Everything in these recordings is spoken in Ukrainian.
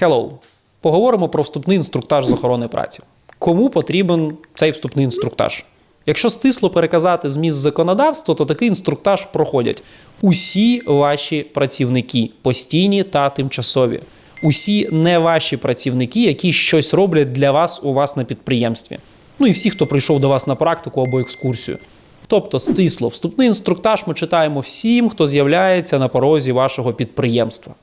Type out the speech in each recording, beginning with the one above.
Hello. Поговоримо про вступний інструктаж з охорони праці. Кому потрібен цей вступний інструктаж? Якщо стисло переказати зміст законодавства, то такий інструктаж проходять усі ваші працівники, постійні та тимчасові, усі не ваші працівники, які щось роблять для вас у вас на підприємстві. Ну і всі, хто прийшов до вас на практику або екскурсію. Тобто, стисло, вступний інструктаж ми читаємо всім, хто з'являється на порозі вашого підприємства.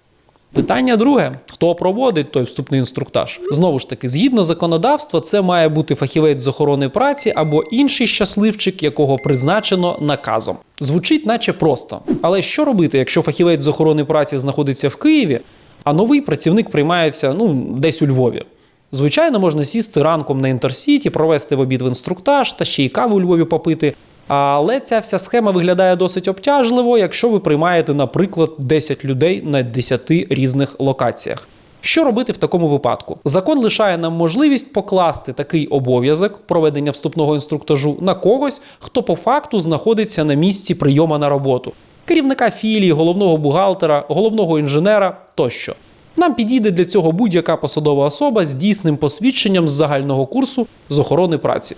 Питання друге: хто проводить той вступний інструктаж? Знову ж таки, згідно законодавства, це має бути фахівець з охорони праці або інший щасливчик, якого призначено наказом. Звучить, наче просто. Але що робити, якщо фахівець з охорони праці знаходиться в Києві, а новий працівник приймається ну, десь у Львові? Звичайно, можна сісти ранком на інтерсіті, провести в обід в інструктаж та ще й каву у Львові попити. Але ця вся схема виглядає досить обтяжливо, якщо ви приймаєте, наприклад, 10 людей на 10 різних локаціях. Що робити в такому випадку? Закон лишає нам можливість покласти такий обов'язок проведення вступного інструктажу на когось, хто по факту знаходиться на місці прийому на роботу: керівника філії, головного бухгалтера, головного інженера тощо. Нам підійде для цього будь-яка посадова особа з дійсним посвідченням з загального курсу з охорони праці.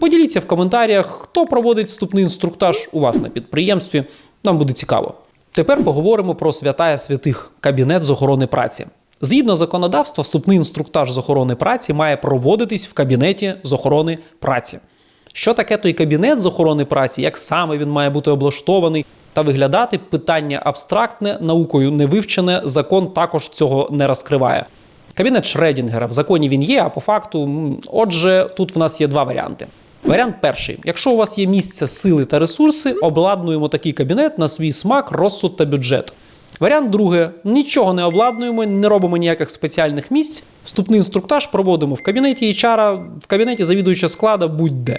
Поділіться в коментарях, хто проводить вступний інструктаж у вас на підприємстві. Нам буде цікаво. Тепер поговоримо про святая святих кабінет з охорони праці. Згідно законодавства, вступний інструктаж з охорони праці має проводитись в кабінеті з охорони праці. Що таке той кабінет з охорони праці, як саме він має бути облаштований та виглядати питання абстрактне, наукою не вивчене, закон також цього не розкриває. Кабінет Шредінгера в законі він є, а по факту, отже, тут в нас є два варіанти. Варіант перший: якщо у вас є місце, сили та ресурси, обладнуємо такий кабінет на свій смак, розсуд та бюджет. Варіант другий: нічого не обладнуємо, не робимо ніяких спеціальних місць. Вступний інструктаж проводимо в кабінеті HR, в кабінеті завідуюча склада будь-де.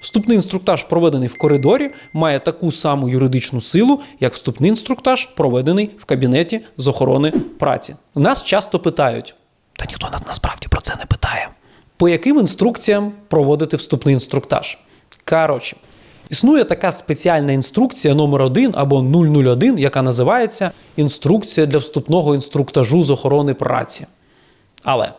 Вступний інструктаж, проведений в коридорі, має таку саму юридичну силу, як вступний інструктаж, проведений в кабінеті з охорони праці. Нас часто питають, та ніхто нас насправді про це не питає. По яким інструкціям проводити вступний інструктаж? Коротше, існує така спеціальна інструкція номер 1 або 001, яка називається Інструкція для вступного інструктажу з охорони праці. Але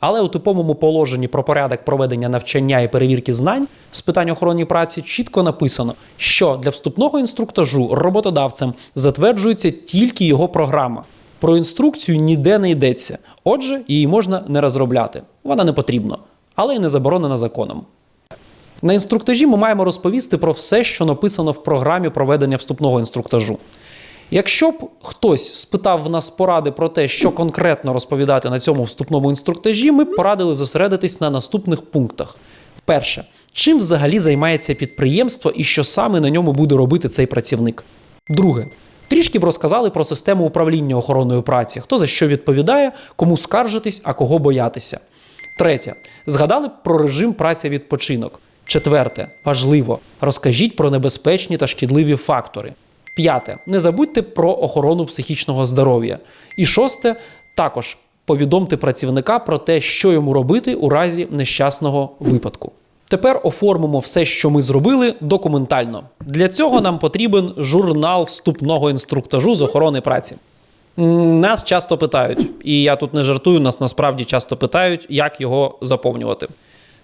але у типовому положенні про порядок проведення навчання і перевірки знань з питань охорони праці чітко написано, що для вступного інструктажу роботодавцем затверджується тільки його програма. Про інструкцію ніде не йдеться. Отже, її можна не розробляти. Вона не потрібна, але й не заборонена законом. На інструктажі ми маємо розповісти про все, що написано в програмі проведення вступного інструктажу. Якщо б хтось спитав в нас поради про те, що конкретно розповідати на цьому вступному інструктажі, ми б порадили зосередитись на наступних пунктах. Перше, чим взагалі займається підприємство і що саме на ньому буде робити цей працівник. Друге, трішки б розказали про систему управління охороною праці, хто за що відповідає, кому скаржитись, а кого боятися. Третє, згадали б про режим праця відпочинок. Четверте, важливо, розкажіть про небезпечні та шкідливі фактори. П'яте. Не забудьте про охорону психічного здоров'я. І шосте, також повідомте працівника про те, що йому робити у разі нещасного випадку. Тепер оформимо все, що ми зробили, документально. Для цього нам потрібен журнал вступного інструктажу з охорони праці. Нас часто питають, і я тут не жартую, нас насправді часто питають, як його заповнювати.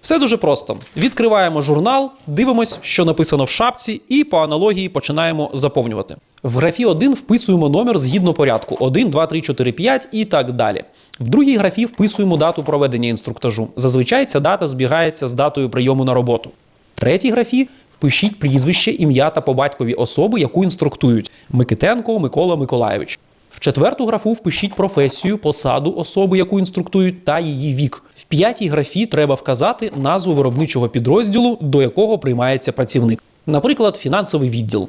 Все дуже просто. Відкриваємо журнал, дивимось, що написано в шапці, і по аналогії починаємо заповнювати. В графі 1 вписуємо номер згідно порядку 1, 2, 3, 4, 5 і так далі. В другій графі вписуємо дату проведення інструктажу. Зазвичай ця дата збігається з датою прийому на роботу. В третій графі впишіть прізвище, ім'я та по батькові особи, яку інструктують: Микитенко Микола Миколайович. В четверту графу впишіть професію, посаду особи, яку інструктують, та її вік. В п'ятій графі треба вказати назву виробничого підрозділу, до якого приймається працівник. Наприклад, фінансовий відділ.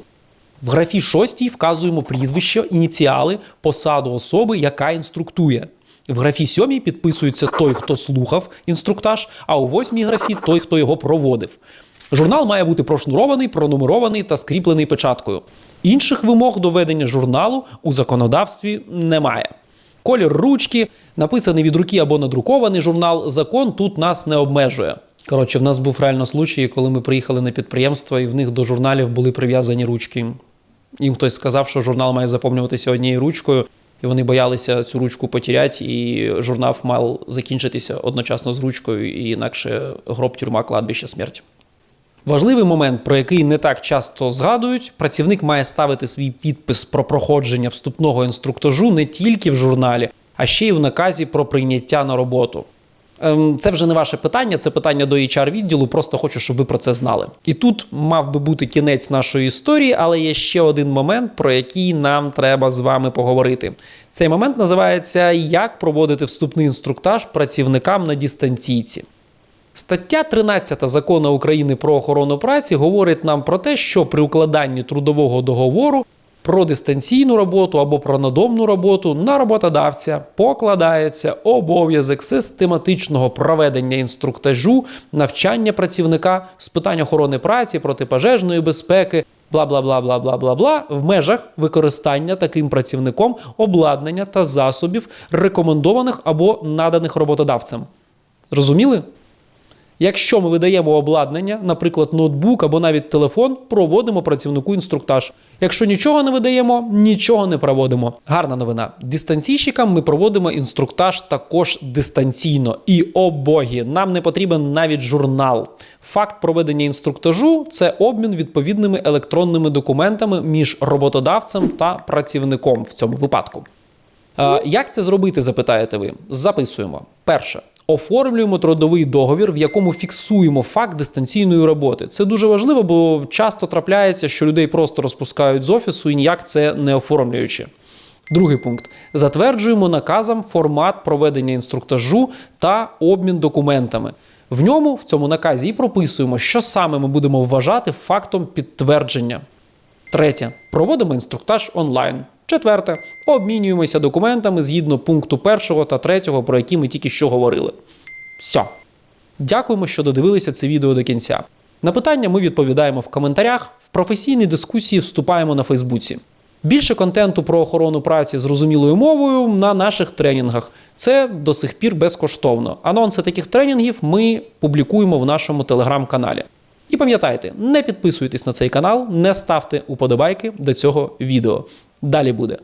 В графі шостій вказуємо прізвище, ініціали, посаду особи, яка інструктує. В графі сьомій підписується той, хто слухав інструктаж, а у восьмій графі той, хто його проводив. Журнал має бути прошнурований, пронумерований та скріплений печаткою. Інших вимог до ведення журналу у законодавстві немає. Колір ручки, написаний від руки або надрукований журнал, закон тут нас не обмежує. Коротше, в нас був реально случай, коли ми приїхали на підприємство, і в них до журналів були прив'язані ручки. Їм хтось сказав, що журнал має заповнюватися однією ручкою, і вони боялися цю ручку потеряти, і журнал мав закінчитися одночасно з ручкою, і інакше гроб, тюрма, кладбище, смерть. Важливий момент, про який не так часто згадують, працівник має ставити свій підпис про проходження вступного інструктажу не тільки в журналі, а ще й в наказі про прийняття на роботу. Ем, Це вже не ваше питання, це питання до HR відділу. Просто хочу, щоб ви про це знали. І тут мав би бути кінець нашої історії, але є ще один момент, про який нам треба з вами поговорити. Цей момент називається Як проводити вступний інструктаж працівникам на дистанційці. Стаття 13 закону України про охорону праці говорить нам про те, що при укладанні трудового договору про дистанційну роботу або про надомну роботу на роботодавця покладається обов'язок систематичного проведення інструктажу, навчання працівника з питань охорони праці, протипожежної безпеки, бла бла бла бла бла бла бла в межах використання таким працівником обладнання та засобів, рекомендованих або наданих роботодавцем. Зрозуміли? Якщо ми видаємо обладнання, наприклад, ноутбук або навіть телефон, проводимо працівнику інструктаж. Якщо нічого не видаємо, нічого не проводимо. Гарна новина. Дистанційщикам ми проводимо інструктаж також дистанційно. І о богі, нам не потрібен навіть журнал. Факт проведення інструктажу це обмін відповідними електронними документами між роботодавцем та працівником в цьому випадку. Як це зробити, запитаєте ви? Записуємо. Перше. Оформлюємо трудовий договір, в якому фіксуємо факт дистанційної роботи. Це дуже важливо, бо часто трапляється, що людей просто розпускають з офісу і ніяк це не оформлюючи. Другий пункт: затверджуємо наказом формат проведення інструктажу та обмін документами. В ньому, в цьому наказі, і прописуємо, що саме ми будемо вважати фактом підтвердження. Третє. Проводимо інструктаж онлайн. Четверте. Обмінюємося документами згідно пункту першого та третього, про які ми тільки що говорили. Все. Дякуємо, що додивилися це відео до кінця. На питання ми відповідаємо в коментарях, в професійні дискусії вступаємо на Фейсбуці. Більше контенту про охорону праці зрозумілою мовою на наших тренінгах. Це до сих пір безкоштовно. Анонси таких тренінгів ми публікуємо в нашому телеграм-каналі. І пам'ятайте, не підписуйтесь на цей канал, не ставте уподобайки до цього відео. Далі буде.